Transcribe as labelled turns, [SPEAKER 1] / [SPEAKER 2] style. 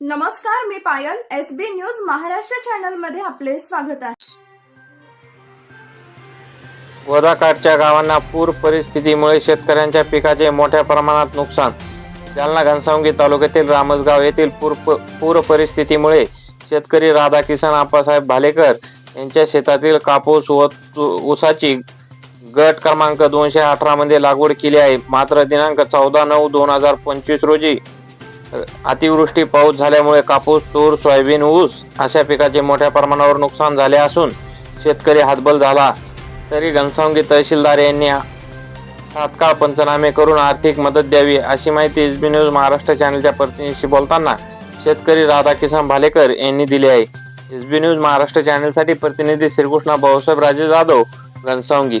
[SPEAKER 1] नमस्कार मी Payal. S B news Maharashtra चॅनलमध्ये आपले स्वागत आहे.
[SPEAKER 2] गोदाकाठच्या गावांना पूर परिस्थितीमुळे शेतकऱ्यांच्या पिकाचे मोठ्या प्रमाणात नुकसान. जालना घनसावंगी तालुक्यातील रामसगाव येथील पूर पूर परिस्थितीमुळे शेतकरी राधा किसन आप्पासाहेब भालेकर यांच्या शेतातील कापूस व ऊसाची गट क्रमांक दोनशे अठरा मध्ये लागवड केली आहे. मात्र दिनांक चौदा नऊ दोन हजार पंचवीस रोजी अतिवृष्टी पाऊस झाल्यामुळे कापूस तूर सोयाबीन ऊस अशा पिकाचे मोठ्या प्रमाणावर नुकसान झाले असून शेतकरी हातबल झाला. तरी घनसावंगी तहसीलदार यांनी तात्काळ पंचनामे करून आर्थिक मदत द्यावी अशी माहिती एसबी न्यूज महाराष्ट्र चॅनलच्या प्रतिनिधीशी बोलताना शेतकरी राधाकिशन भालेकर यांनी दिली आहे. एसबी न्यूज महाराष्ट्र चॅनलसाठी प्रतिनिधी श्रीकृष्णा भाऊसाहेब राजे जाधव घनसावंगी.